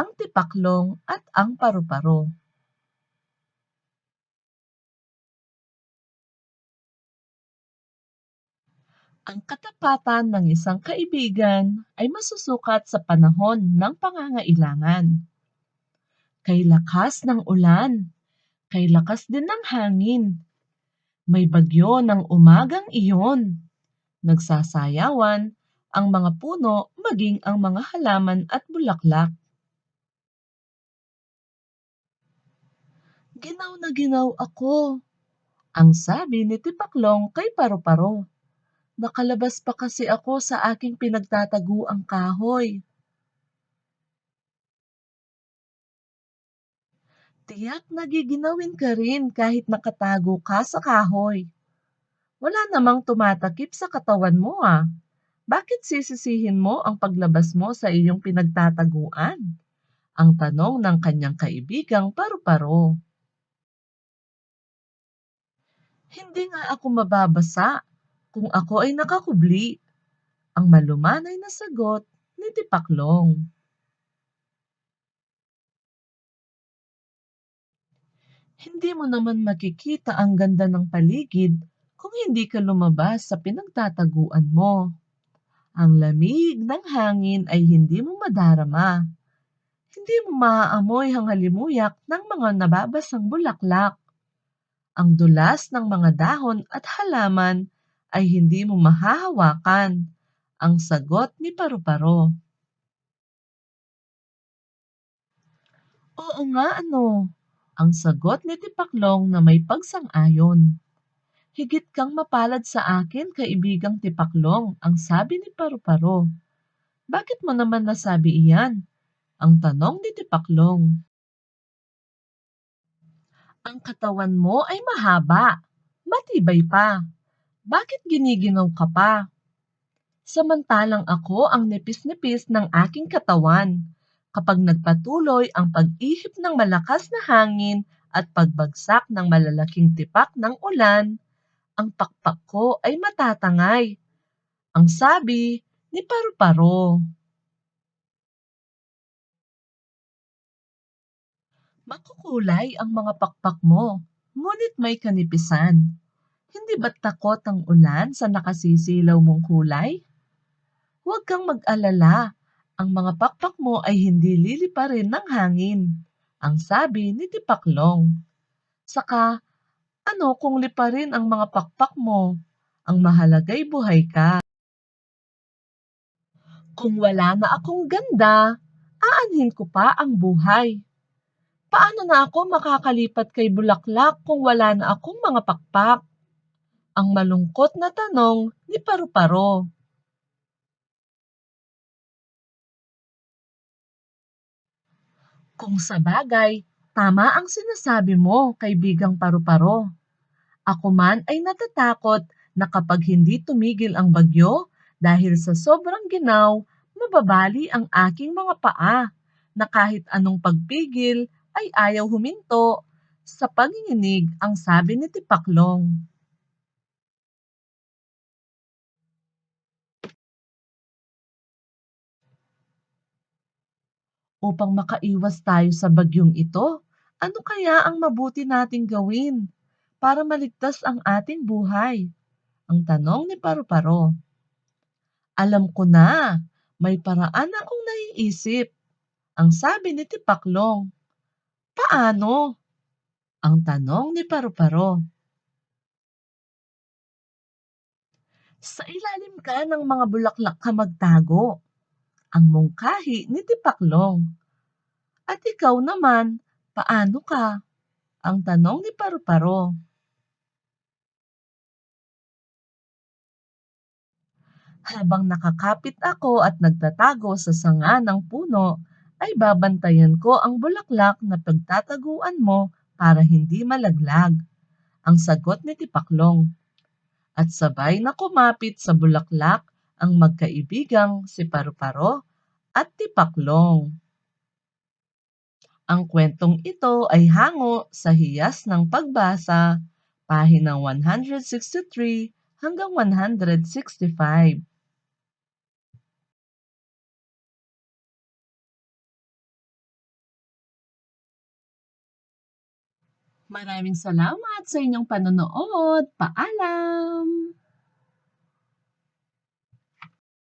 ang tipaklong at ang paru-paro. Ang katapatan ng isang kaibigan ay masusukat sa panahon ng pangangailangan. Kay lakas ng ulan, kay lakas din ng hangin. May bagyo ng umagang iyon. Nagsasayawan ang mga puno maging ang mga halaman at bulaklak. Ginaw na ginaw ako, ang sabi ni Tipaklong kay Paru-Paro. Nakalabas pa kasi ako sa aking pinagtataguang kahoy. Tiyak nagiginawin ka rin kahit nakatago ka sa kahoy. Wala namang tumatakip sa katawan mo ah. Bakit sisisihin mo ang paglabas mo sa iyong pinagtataguan? Ang tanong ng kanyang kaibigang paru-paro. Hindi nga ako mababasa kung ako ay nakakubli. Ang malumanay na sagot ni Tipaklong. Hindi mo naman makikita ang ganda ng paligid kung hindi ka lumabas sa pinagtataguan mo. Ang lamig ng hangin ay hindi mo madarama. Hindi mo maaamoy ang halimuyak ng mga nababasang bulaklak. Ang dulas ng mga dahon at halaman ay hindi mo mahahawakan. Ang sagot ni Paru-Paro. Oo nga ano, ang sagot ni Tipaklong na may pagsang-ayon. Higit kang mapalad sa akin, kaibigang Tipaklong, ang sabi ni Paru-Paro. Bakit mo naman nasabi iyan? Ang tanong ni Tipaklong. Ang katawan mo ay mahaba, matibay pa. Bakit giniginaw ka pa? Samantalang ako ang nipis-nipis ng aking katawan kapag nagpatuloy ang pag-ihip ng malakas na hangin at pagbagsak ng malalaking tipak ng ulan, ang pakpak ko ay matatangay. Ang sabi ni Paru-Paro. Makukulay ang mga pakpak mo, ngunit may kanipisan. Hindi ba't takot ang ulan sa nakasisilaw mong kulay? Huwag kang mag-alala, ang mga pakpak mo ay hindi liliparin ng hangin, ang sabi ni Tipaklong. Saka, ano kung liparin ang mga pakpak mo? Ang mahalagay buhay ka. Kung wala na akong ganda, aanhin ko pa ang buhay. Paano na ako makakalipat kay Bulaklak kung wala na akong mga pakpak? Ang malungkot na tanong ni Paru-Paro. Kung sa bagay, tama ang sinasabi mo, kaibigang Paru-Paro. Ako man ay natatakot na kapag hindi tumigil ang bagyo dahil sa sobrang ginaw, mababali ang aking mga paa na kahit anong pagpigil ay ayaw huminto. Sa panginginig ang sabi ni Tipaklong. Upang makaiwas tayo sa bagyong ito, ano kaya ang mabuti nating gawin para maligtas ang ating buhay? Ang tanong ni Paru-Paro. Alam ko na, may paraan akong naiisip. Ang sabi ni Tipaklong. Paano? Ang tanong ni Paru-Paro. Sa ilalim ka ng mga bulaklak ka magtago. Ang mungkahi ni Tipaklong. At ikaw naman, paano ka? Ang tanong ni Paru-Paro. Habang nakakapit ako at nagtatago sa sanga ng puno, ay babantayan ko ang bulaklak na pagtataguan mo para hindi malaglag. Ang sagot ni Tipaklong. At sabay na kumapit sa bulaklak ang magkaibigang si Paru-Paro at Tipaklong. Ang kwentong ito ay hango sa hiyas ng pagbasa, pahina 163 hanggang 165. Maraming salamat sa inyong panonood. Paalam!